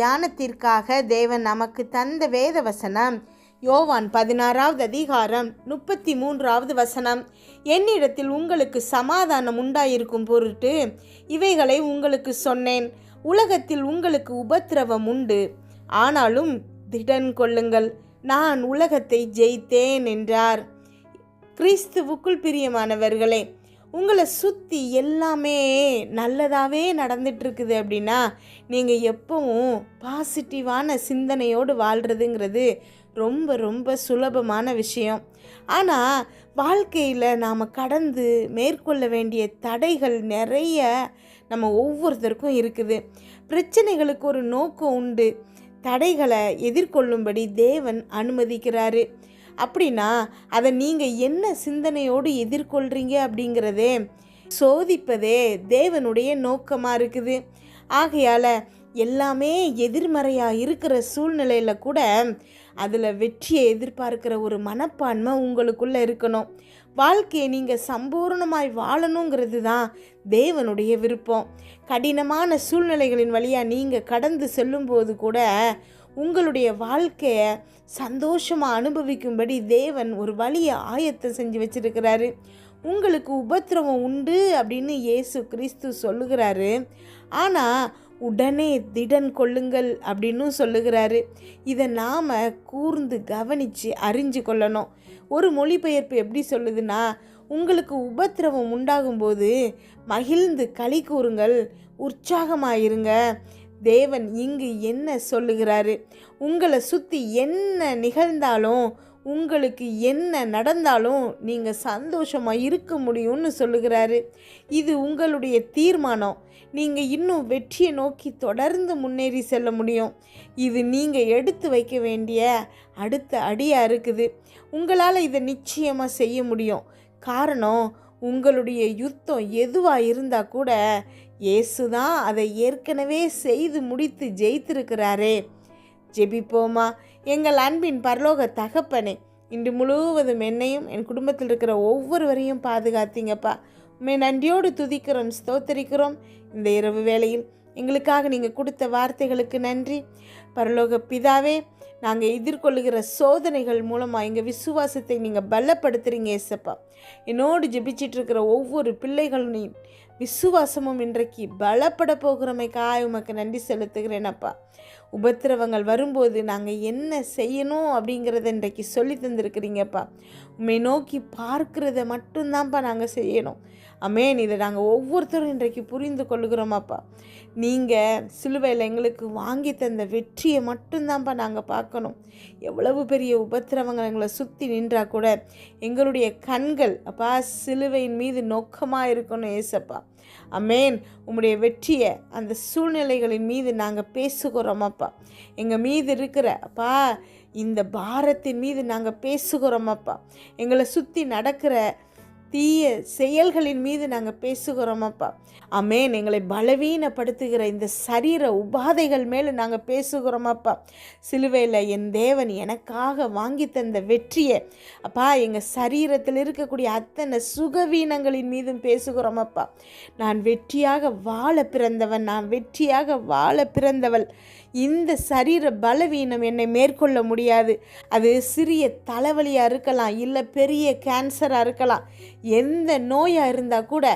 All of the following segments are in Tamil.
தியானத்திற்காக தேவன் நமக்கு தந்த வேத வசனம். யோவான் பதினாறாவது அதிகாரம் முப்பத்தி மூன்றாவது வசனம். என்னிடத்தில் உங்களுக்கு சமாதானம் உண்டாயிருக்கும் பொருட்டு இவைகளை உங்களுக்கு சொன்னேன். உலகத்தில் உங்களுக்கு உபத்திரவம் உண்டு. ஆனாலும் திடன் கொள்ளுங்கள் நான் உலகத்தை ஜெயித்தேன் என்றார். கிறிஸ்துவுக்குள் பிரியமானவர்களே உங்களை சுற்றி எல்லாமே நல்லதாகவே நடந்துட்டுருக்குது அப்படின்னா நீங்கள் எப்பவும் பாசிட்டிவான சிந்தனையோடு வாழ்கிறதுங்கிறது ரொம்ப ரொம்ப சுலபமான விஷயம். ஆனால் வாழ்க்கையில் நாம் கடந்து மேற்கொள்ள வேண்டிய தடைகள் நிறைய நம்ம ஒவ்வொருத்தருக்கும் இருக்குது. பிரச்சனைகளுக்கு ஒரு நோக்கம் உண்டு. தடைகளை எதிர்கொள்ளும்படி தேவன் அனுமதிக்கிறாரு. அப்படின்னா அதை நீங்கள் என்ன சிந்தனையோடு எதிர்கொள்கிறீங்க அப்படிங்கிறதே சோதிப்பதே தேவனுடைய நோக்கமாக இருக்குது. ஆகையால் எல்லாமே எதிர்மறையாக இருக்கிற சூழ்நிலையில் கூட அதில் வெற்றியை எதிர்பார்க்கிற ஒரு மனப்பான்மை உங்களுக்குள்ளே இருக்கணும். வாழ்க்கையை நீங்கள் சம்பூர்ணமாய் வாழணுங்கிறது தான் தேவனுடைய விருப்பம். கடினமான சூழ்நிலைகளின் வழியாக நீங்கள் கடந்து செல்லும்போது கூட உங்களுடைய வாழ்க்கையை சந்தோஷமாக அனுபவிக்கும்படி தேவன் ஒரு வழியை ஆயத்தம் செஞ்சு வச்சுருக்கிறாரு. உங்களுக்கு உபத்திரவம் உண்டு அப்படின்னு இயேசு கிறிஸ்து சொல்லுகிறாரு. ஆனால் உடனே திடன் கொள்ளுங்கள் அப்படின்னும் சொல்லுகிறாரு. இதை நாம் கூர்ந்து கவனித்து அறிஞ்சு கொள்ளணும். ஒரு மொழிபெயர்ப்பு எப்படி சொல்லுதுன்னா உங்களுக்கு உபத்திரவம் உண்டாகும்போது மகிழ்ந்து களி கூறுங்கள் உற்சாகமாயிருங்க. தேவன் இங்கு என்ன சொல்லுகிறாரு? உங்களை சுற்றி என்ன நிகழ்ந்தாலும் உங்களுக்கு என்ன நடந்தாலும் நீங்கள் சந்தோஷமாக இருக்க முடியும்னு சொல்லுகிறாரு. இது உங்களுடைய தீர்மானம். நீங்கள் இன்னும் வெற்றியை நோக்கி தொடர்ந்து முன்னேறி செல்ல முடியும். இது நீங்கள் எடுத்து வைக்க வேண்டிய அடுத்த அடியாக இருக்குது. உங்களால் இதை நிச்சயமாக செய்ய முடியும். காரணம் உங்களுடைய யுத்தம் எதுவாக இருந்தால் கூட இயேசு தான் அதை ஏற்கனவே செய்து முடித்து ஜெயித்திருக்கிறாரே. ஜெபிப்போமா? எங்கள் அன்பின் பரலோக தகப்பனே இன்று முழுவதும் என்னையும் என் குடும்பத்தில் இருக்கிற ஒவ்வொருவரையும் பாதுகாத்தீங்கப்பா. உண்மை நன்றியோடு துதிக்கிறோம் ஸ்தோத்தரிக்கிறோம். இந்த இரவு வேளையில் எங்களுக்காக நீங்கள் கொடுத்த வார்த்தைகளுக்கு நன்றி. பரலோக பிதாவே நாங்கள் எதிர்கொள்ளுகிற சோதனைகள் மூலமாக எங்கள் விசுவாசத்தை நீங்கள் பலப்படுத்துகிறீங்க ஏசப்பா என்னோடு ஜெபிச்சிட்ருக்கிற ஒவ்வொரு பிள்ளைகளையும் விசுவாசமும் இன்றைக்கு பலப்பட போகிறமைக்காய் உமக்கு நன்றி செலுத்துகிறேனப்பா உபத்திரவங்கள் வரும்போது நாங்கள் என்ன செய்யணும் அப்படிங்கிறத இன்றைக்கு சொல்லி தந்திருக்கிறீங்கப்பா உண்மை நோக்கி பார்க்கிறத மட்டும்தான்ப்பா நாங்கள் செய்யணும். அமேன். இதை நாங்கள் ஒவ்வொருத்தரும் இன்றைக்கு புரிந்து கொள்கிறோமாப்பா நீங்கள் சிலுவையில் எங்களுக்கு வாங்கி தந்த வெற்றியை மட்டும்தான்ப்பா நாங்கள் பார்க்கணும். எவ்வளவு பெரிய உபத்திரவங்கள் எங்களை சுற்றி நின்றா கூட எங்களுடைய கண்கள் அப்பா சிலுவையின் மீது நோக்கமாக இருக்கணும் ஏசப்பா. அமேன் உம்முடைய வெற்றியை அந்த சூழ்நிலைகளின் மீது நாங்கள் பேசுகிறோம் அப்பா. எங்கள் மீது இருக்கிற அப்பா இந்த பாரத்தின் மீது நாங்கள் பேசுகிறோம் அப்பா. எங்களை சுற்றி நடக்கிற தீய செயல்களின் மீது நாங்கள் பேசுகிறோம் அப்பா அமேன் எங்களை பலவீனப்படுத்துகிற இந்த சரீர உபாதைகள் மேலே நாங்கள் பேசுகிறோம் அப்பா சிலுவையில் என் தேவன் எனக்காக வாங்கி தந்த வெற்றியை அப்பா எங்கள் சரீரத்தில் இருக்கக்கூடிய அத்தனை சுகவீனங்களின் மீதும் பேசுகிறோம் அப்பா நான் வெற்றியாக வாழ பிறந்தவன் நான் வெற்றியாக வாழ பிறந்தவள். இந்த சரீர பலவீனம் என்னை மேற்கொள்ள முடியாது. அது சிறிய தலைவலியாக இருக்கலாம் இல்லை பெரிய கேன்சராக இருக்கலாம். எந்த நோயாக இருந்தால் கூட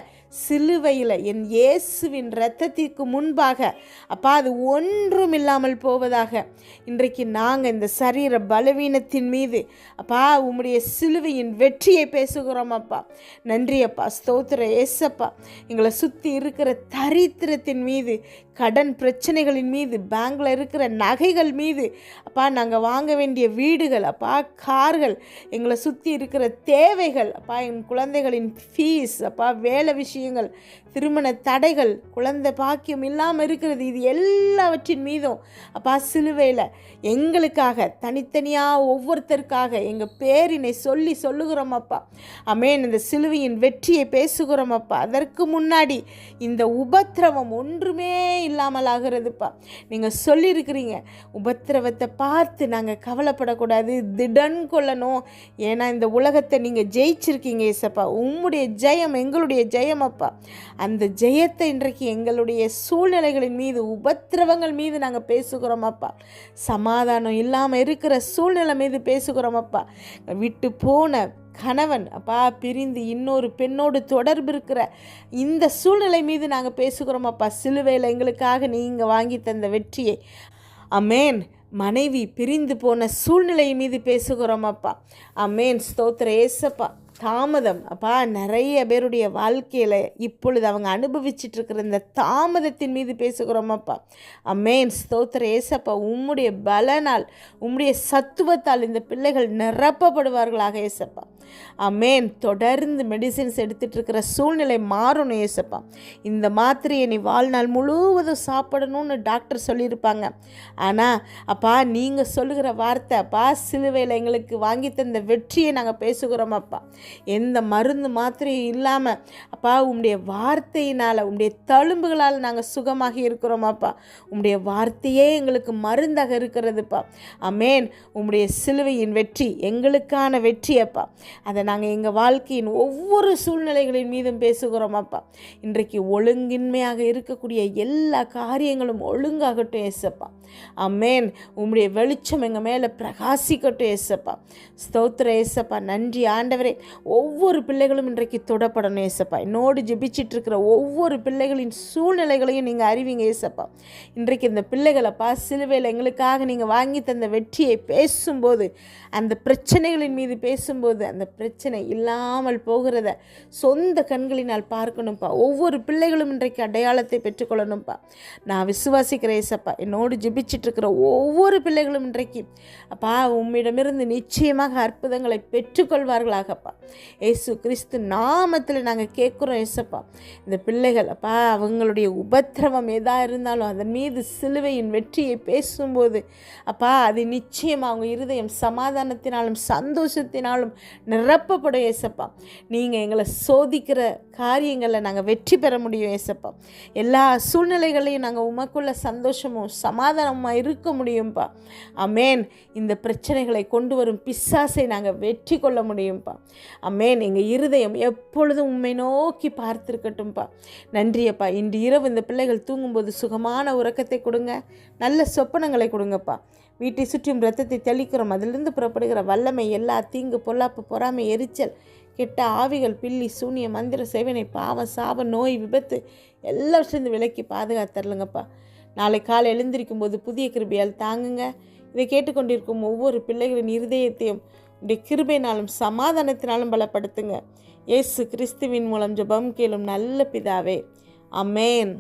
சிலுவையில் என் இயேசுவின் இரத்தத்திற்கு முன்பாக. அப்பா அது ஒன்றும் இல்லாமல் போவதாக. இன்றைக்கு நாங்கள் இந்த சரீர பலவீனத்தின் மீது அப்பா உம்முடைய சிலுவையின் வெற்றியை பேசுகிறோம் அப்பா. நன்றி அப்பா. ஸ்தோத்திர ஏசப்பா. எங்களை சுற்றி இருக்கிற தரித்திரத்தின் மீது கடன் பிரச்சனைகளின் மீது பேங்கில் இருக்கிற நகைகள் மீது அப்பா நாங்கள் வாங்க வேண்டிய வீடுகள் அப்பா கார்கள் எங்களை சுற்றி இருக்கிற தேவைகள் அப்பா என் குழந்தைகளின் ஃபீஸ் அப்பா வேலை விஷயம் കാര്യങ്ങൾ திருமண தடைகள் குழந்தை பாக்கியம் இல்லாமல் இருக்கிறது. இது எல்லாவற்றின் மீதும் அப்பா சிலுவையில் எங்களுக்காக தனித்தனியாக ஒவ்வொருத்தருக்காக எங்கள் பேரினை சொல்லி சொல்லுகிறோம் அப்பா. அமேன். இந்த சிலுவையின் வெற்றியை பேசுகிறோம் அப்பா. அதற்கு முன்னாடி இந்த உபத்திரவம் ஒன்றுமே இல்லாமல் ஆகிறதுப்பா. நீங்கள் சொல்லியிருக்கிறீங்க. உபத்திரவத்தை பார்த்து நாங்கள் கவலைப்படக்கூடாது திடன் கொள்ளணும். ஏன்னா இந்த உலகத்தை நீங்கள் ஜெயிச்சிருக்கீங்க ஏசப்பா. உம்முடைய ஜெயம் எங்களுடைய ஜெயம் அப்பா. அந்த ஜெயத்தை இன்றைக்கு எங்களுடைய சூழ்நிலைகளின் மீது உபத்திரவங்கள் மீது நாங்கள் பேசுகிறோம் அப்பா. சமாதானம் இல்லாமல் இருக்கிற சூழ்நிலை மீது பேசுகிறோம் அப்பா. விட்டு போன கணவன் அப்பா பிரிந்து இன்னொரு பெண்ணோடு தொடர்பு இருக்கிற இந்த சூழ்நிலை மீது நாங்கள் பேசுகிறோம் அப்பா. சிலுவையில் எங்களுக்காக நீங்கள் வாங்கி தந்த வெற்றியை. அமேன். மனைவி பிரிந்து போன சூழ்நிலை மீது பேசுகிறோம் அப்பா. அமேன். ஸ்தோத்திர ஏசப்பா. தாமதம். அப்பா நிறைய பேருடைய வாழ்க்கையில் இப்பொழுது அவங்க அனுபவிச்சுட்டு இருக்கிற இந்த தாமதத்தின் மீது பேசுகிறோமாப்பா அம்மேன். ஸ்தோத்திர ஏசப்பா உம்முடைய பலனால் உம்முடைய சத்துவத்தால் இந்த பிள்ளைகள் நிரப்பப்படுவார்களாக ஏசப்பா. அமேன் தொடர்ந்து மெடிசின்ஸ் எடுத்துகிட்டு இருக்கிற சூழ்நிலை மாறணும் ஏசப்பா. இந்த மாத்திரையை நீ வாழ்நாள் முழுவதும் சாப்பிடணும்னு டாக்டர் சொல்லியிருப்பாங்க. ஆனால் அப்பா நீங்கள் சொல்லுகிற வார்த்தை அப்பா சிலுவையில் எங்களுக்கு வாங்கி தந்த வெற்றியை நாங்கள் பேசுகிறோம் அப்பா. எந்த மருந்து மாத்திரையும் இல்லாமல் அப்பா உம்முடைய வார்த்தையினால் உம்முடைய தழும்புகளால் நாங்கள் சுகமாக இருக்கிறோமாப்பா. உம்முடைய வார்த்தையே எங்களுக்கு மருந்தாக இருக்கிறதுப்பா. அமேன். உம்முடைய சிலுவையின் வெற்றி எங்களுக்கான வெற்றி அப்பா அதை நாங்கள் எங்கள் வாழ்க்கையின் ஒவ்வொரு சூழ்நிலைகளின் மீதும் பேசுகிறோம் அப்பா இன்றைக்கு ஒழுங்கின்மையாக இருக்கக்கூடிய எல்லா காரியங்களும் ஒழுங்காகட்டும் ஏசப்பா. அம்மேன் உம்முடைய வெளிச்சம் எங்கள் மேலே பிரகாசிக்கட்டும் ஏசப்பா. ஸ்தோத்திர ஏசப்பா. நன்றி ஆண்டவரே. ஒவ்வொரு பிள்ளைகளும் இன்றைக்கு தொடப்படணும் ஏசப்பா என்னோடு ஜெபிச்சிட்டு இருக்கிற ஒவ்வொரு பிள்ளைகளின் சூழ்நிலைகளையும் நீங்கள் அறிவிங்க ஏசப்பா இன்றைக்கு இந்த பிள்ளைகளப்பா சிலுவையில் எங்களுக்காக நீங்கள் வாங்கி தந்த வெற்றியை பேசும்போது அந்த பிரச்சனைகளின் மீது பேசும்போது அந்த பிரச்சனை இல்லாமல் போகிறத சொந்த கண்களினால் பார்க்கணும்ப்பா. ஒவ்வொரு பிள்ளைகளும் இன்றைக்கு அடையாளத்தை பெற்றுக்கொள்ளணும்ப்பா. நான் விசுவாசிக்கிறேன் ஏசப்பா என்னோடு ஜெபிச்சிட்டு இருக்கிற ஒவ்வொரு பிள்ளைகளும் இன்றைக்கு அப்பா உம்மிடமிருந்து நிச்சயமாக அற்புதங்களை பெற்றுக்கொள்வார்களாகப்பா. ஏசு கிறிஸ்து நாமத்தில் நாங்கள் கேட்குறோம் ஏசப்பா. இந்த பிள்ளைகள் அப்பா அவங்களுடைய உபத்திரவம் எதாக இருந்தாலும் அதன் மீது சிலுவையின் வெற்றியை பேசும்போது அப்பா அது நிச்சயம் அவங்க இருதயம் சமாதானத்தினாலும் சந்தோஷத்தினாலும் நிரப்பப்படும் ஏசப்பா. நீங்கள் எங்களை சோதிக்கிற காரியங்களில் நாங்கள் வெற்றி பெற முடியும் ஏசப்பா. எல்லா சூழ்நிலைகளையும் நாங்கள் உமக்குள்ள சந்தோஷமும் சமாதானமாக இருக்க முடியும்ப்பா அமேன் இந்த பிரச்சனைகளை கொண்டு வரும் பிசாசை நாங்கள் வெற்றி கொள்ள முடியும்ப்பா அம்மேன் எங்கள் இருதயம் எப்பொழுதும் உண்மை நோக்கி பார்த்துருக்கட்டும்ப்பா நன்றியப்பா. இன்று இரவு இந்த பிள்ளைகள் தூங்கும்போது சுகமான உறக்கத்தை கொடுங்க. நல்ல சொப்பனங்களை கொடுங்கப்பா. வீட்டை சுற்றியும் ரத்தத்தை தெளிக்கிறோம். அதிலிருந்து புறப்படுகிற வல்லமை எல்லா தீங்கு பொல்லாப்பு பொறாமை எரிச்சல் கெட்ட ஆவிகள் பில்லி சூனிய மந்திர சேவனை பாவம் சாப நோய் விபத்து எல்லாவற்றிலிருந்து விலக்கி பாதுகாத்தரலுங்கப்பா நாளை காலை எழுந்திருக்கும் போது புதிய கிருபியால் தாங்குங்க. இதை கேட்டுக்கொண்டிருக்கும் ஒவ்வொரு பிள்ளைகளின் இருதயத்தையும் உடைய கிருபையினாலும் சமாதானத்தினாலும் பலப்படுத்துங்க. இயேசு கிறிஸ்துவின் மூலம் ஜெபம் கேளும் நல்ல பிதாவே. அமேன்